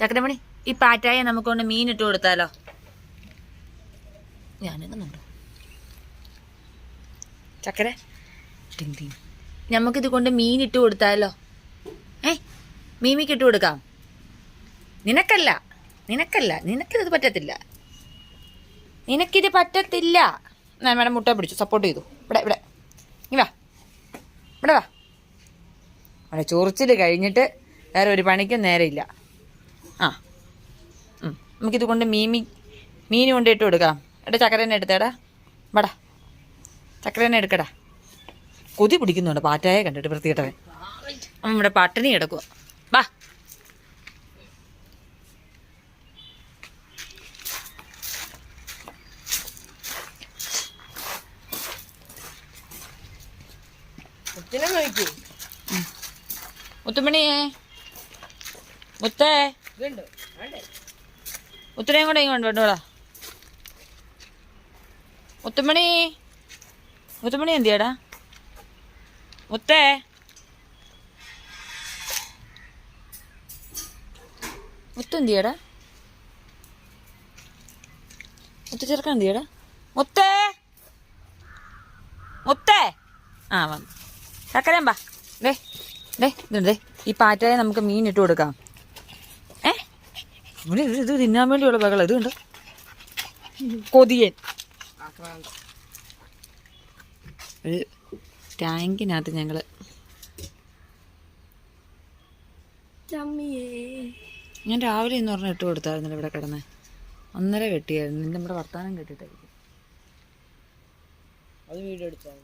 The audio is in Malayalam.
ചക്കരമണി ഈ പാറ്റായ നമുക്കൊണ്ട് മീൻ ഇട്ട് കൊടുത്താലോ? ഞാനെങ്ങുന്നുണ്ടോ ചക്കര ടിങ് ടിങ്. നമുക്കിത് കൊണ്ട് മീൻ ഇട്ട് കൊടുത്താലോ? ഏ മീമിക്ക് ഇട്ട് കൊടുക്കാം. നിനക്കല്ല നിനക്കല്ല നിനക്കിത് പറ്റത്തില്ല. നിനക്കിത് പറ്റത്തില്ല. ഞാൻ മേഡം മുട്ട പിടിച്ചു സപ്പോർട്ട് ചെയ്തു. ഇവിടെ ഇവിടെ. ഇനി വാ. ഇവിടെ വാ. അവിടെ ചൊറിച്ചിൽ കഴിഞ്ഞിട്ട് വേറെ ഒരു പണിക്കും നേരമില്ല ആ. നമുക്കിത് കൊണ്ട് മീമി മീൻ കൊണ്ട് ഇട്ട് കൊടുക്കാം. എടാ ചക്കരനെ എടുത്തേടാ. വടാ. ചക്കരനെ എടുക്കടാ. കൊതി പിടിക്കുന്നുണ്ട്. പാറ്റായെ കണ്ടിട്ട് വൃത്തിയിട്ടവൻ നമ്മുടെ പട്ടിണി കിടക്കുക വാ. മുത്തുമണിയേ. മുത്തേ. മുത്തിനെയും കൂടെ ഇങ്ങോട്ട് കൊണ്ടുപോടാ മുത്തുമണി. മുത്തുമണി എന്തിയാടാ? മുത്തേ. മുത്തു എന്തിയാടാ? മുത്തു ചെറുക്കൻ എന്തിയാടാ? മുത്തേ. മുത്തേ. ആ വന്നു. ചക്കരമ്പാ ദേ ദേ ഇതുണ്ട്. ഈ പാറ്റയെ നമുക്ക് മീൻ ഇട്ട് കൊടുക്കാം. ഇവിടെ ഇത് ഇത് തിന്നാൻ വേണ്ടിയുള്ള ബഹളം. ഇത് കണ്ടോ? കൊതിയൻ. ഒരു ടാങ്കിനകത്ത് ഞങ്ങൾ ഞാൻ രാവിലെ ഇന്ന് പറഞ്ഞ ഇട്ട് കൊടുത്തായിരുന്നല്ലോ ഇവിടെ കിടന്ന്. ഒന്നര കെട്ടിയായിരുന്നു നിന്റെ നമ്മുടെ വർത്താനം കേട്ടിട്ടായിരിക്കും. അത് വീഡിയോ എടുത്താൽ